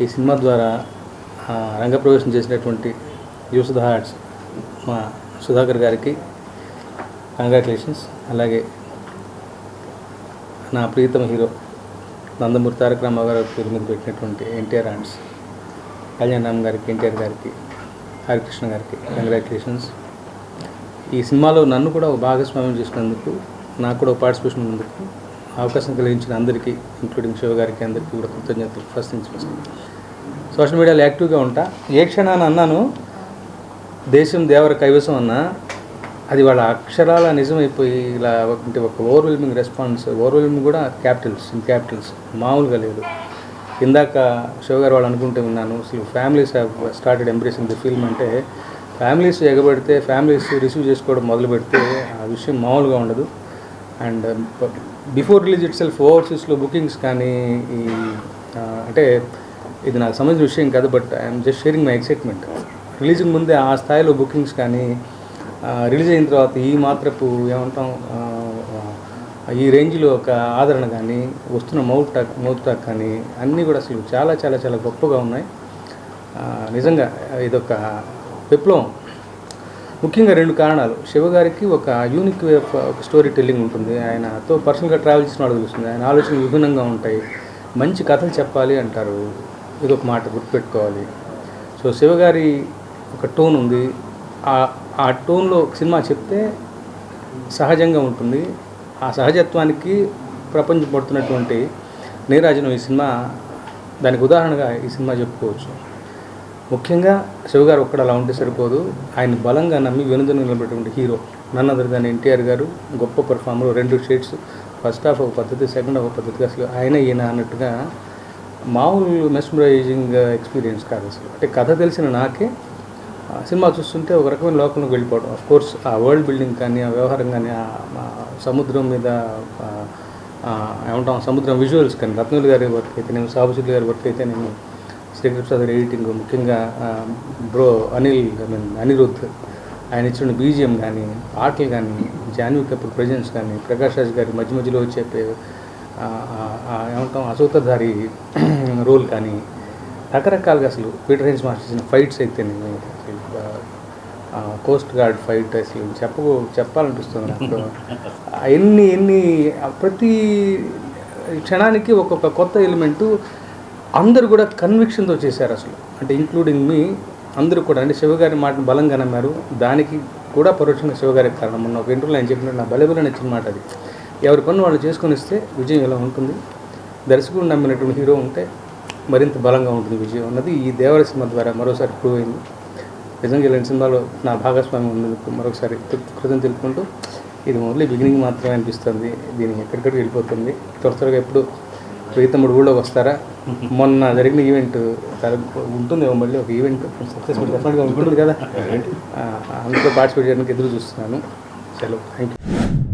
ఈ సినిమా ద్వారా రంగప్రవేశం చేసినటువంటి యూసుధ హార్ట్స్ మా సుధాకర్ గారికి కంగ్రాచులేషన్స్ అలాగే నా ప్రియతమ హీరో నందమూరి తారక రామారావు గారు పేరు మీద పెట్టినటువంటి ఎన్టీఆర్ ఆర్ట్స్ కళ్యాణరామ్ గారికి ఎన్టీఆర్ గారికి హరికృష్ణ గారికి కంగ్రాచులేషన్స్ ఈ సినిమాలో నన్ను కూడా ఒక భాగస్వామ్యం చేసినందుకు నాకు కూడా ఒక పార్టిసిపేషన్ ఉన్నందుకు అవకాశం కలిగించిన అందరికీ ఇంక్లూడింగ్ శివ గారికి అందరికీ కూడా కృతజ్ఞతలు ఫస్ట్ నుంచి సోషల్ మీడియాలో యాక్టివ్గా ఉంటా. ఏ క్షణాన్ని అన్నాను? దేశం దేవర కైవసం అన్నా. అది వాళ్ళ అక్షరాల నిజమైపోయి ఇలా అంటే ఒక ఓవర్వెల్మింగ్ రెస్పాన్స్ ఓవర్వెల్మింగ్ కూడా క్యాపిటల్స్ ఇన్ క్యాపిటల్స్ మామూలుగా లేదు. ఇందాక శివ గారు వాళ్ళు అనుకుంటే ఉన్నాను అసలు families have started embracing the film అంటే ఫ్యామిలీస్ ఎగబడితే ఫ్యామిలీస్ రిసీవ్ చేసుకోవడం మొదలు పెడితే ఆ విషయం మామూలుగా ఉండదు. And before release itself ఓవర్సీస్లో బుకింగ్స్ కానీ ఈ అంటే ఇది నాకు సంబంధించిన విషయం కాదు but I'm just sharing my excitement. Releasing ముందే ఆ స్థాయిలో బుకింగ్స్ కానీ రిలీజ్ అయిన తర్వాత ఈ మాత్రపు ఏమంటాం ఈ రేంజ్లో ఒక ఆదరణ కానీ వస్తున్న మౌత్ టాక్ మౌత్ టాక్ కానీ అన్నీ కూడా అసలు చాలా చాలా చాలా గొప్పగా ఉన్నాయి. నిజంగా ఇదొక విప్లవం. ముఖ్యంగా రెండు కారణాలు. శివ గారికి ఒక యూనిక్ వే ఆఫ్ ఒక స్టోరీ టెల్లింగ్ ఉంటుంది. ఆయనతో పర్సనల్గా ట్రావెల్ చేసిన వాళ్ళు తెలుస్తుంది. ఆయన ఆలోచనలు విభిన్నంగా ఉంటాయి. మంచి కథలు చెప్పాలి అంటారు. ఇది ఒక మాట గుర్తుపెట్టుకోవాలి. సో శివ గారి ఒక టోన్ ఉంది. ఆ ఆ టోన్లో సినిమా చెప్తే సహజంగా ఉంటుంది. ఆ సహజత్వానికి ప్రపంచం పడుతున్నటువంటి నీరాజనం ఈ సినిమా దానికి ఉదాహరణగా ఈ సినిమా చెప్పుకోవచ్చు. ముఖ్యంగా శివగారు ఒక్కడ అలా ఉంటే సరిపోదు. ఆయన బలంగా నమ్మి వెనుదను నిలబెట్టినటువంటి హీరో నన్ను అదర్ దాని ఎన్టీఆర్ గారు గొప్ప పెర్ఫార్మర్ రెండు షేడ్స్ ఫస్ట్ హాఫ్ ఒక పద్ధతి సెకండ్ హాఫ్ ఒక పద్ధతిగా అసలు ఆయన ఈయన అన్నట్టుగా మామూలు మెస్మరైజింగ్ ఎక్స్పీరియన్స్ కాదు అసలు. అంటే కథ తెలిసిన నాకే సినిమా చూస్తుంటే ఒక రకమైన లోకంలోకి వెళ్ళిపోవడం. ఆఫ్ కోర్స్ ఆ వరల్డ్ బిల్డింగ్ కానీ ఆ వ్యవహారం కానీ ఆ సముద్రం మీద ఏమంటాం సముద్రం విజువల్స్ కానీ రత్నులు గారి వర్క్ అయితే నేను సాబుసులు గారి వర్క్ అయితే నేను శ్రీకృష్ణ గారి ఎడిటింగ్ ముఖ్యంగా bro Anil I mean Anirudh ఆయన ఇచ్చిన బీజిఎం కానీ పాటలు కానీ జాన్వీ కపూర్ ప్రజెన్స్ కానీ ప్రకాష్ రాజ్ గారి మధ్య మధ్యలో చెప్పే ఏమంటాం అసూతధారి రోల్ కానీ రకరకాలుగా అసలు పీటర్ హెన్స్ మాస్టర్ చేసిన ఫైట్స్ అయితే నేను కోస్ట్ గార్డ్ ఫైట్ అసలు చెప్పకు చెప్పాలనిపిస్తుంది నాకు. ఎన్ని ఎన్ని ప్రతి క్షణానికి ఒక్కొక్క కొత్త ఎలిమెంటు అందరూ కూడా కన్విక్షన్తో చేశారు అసలు. అంటే ఇంక్లూడింగ్ మీ అందరూ కూడా. అంటే శివగారి మాటను బలంగా నమ్మారు. దానికి కూడా పరోక్షంగా శివగారికి కారణం. ఉన్న ఒక ఇంటర్వ్యూలో ఆయన చెప్పినట్టు నా బలబల నచ్చిన మాట అది. ఎవరి పని వాళ్ళు చేసుకొని ఇస్తే విజయం ఎలా ఉంటుంది? దర్శకుడు నమ్మినటువంటి హీరో ఉంటే మరింత బలంగా ఉంటుంది విజయం అన్నది ఈ దేవర సినిమా ద్వారా మరోసారి ప్రూవ్ అయింది. నిజంగా ఇలాంటి సినిమాలో నా భాగస్వామి ఉన్నందుకు మరొకసారి కృతం తెలుపుకుంటూ ఇది ఓన్లీ బిగినింగ్ మాత్రమే అనిపిస్తుంది. దీనికి ఎక్కడికక్కడ వెళ్ళిపోతుంది. త్వర త్వరగా ఎప్పుడు ప్రీతముడు ఊళ్ళో వస్తారా? మొన్న జరిగిన ఈవెంట్ ఉంటుంది మళ్ళీ ఒక ఈవెంట్ సక్సెస్ఫుల్ డెఫినెట్గా ఉంటుంది కదా. అందులో పార్టిసిపేట్ చేయడానికి ఎదురు చూస్తున్నాను. సెలవు. Thank you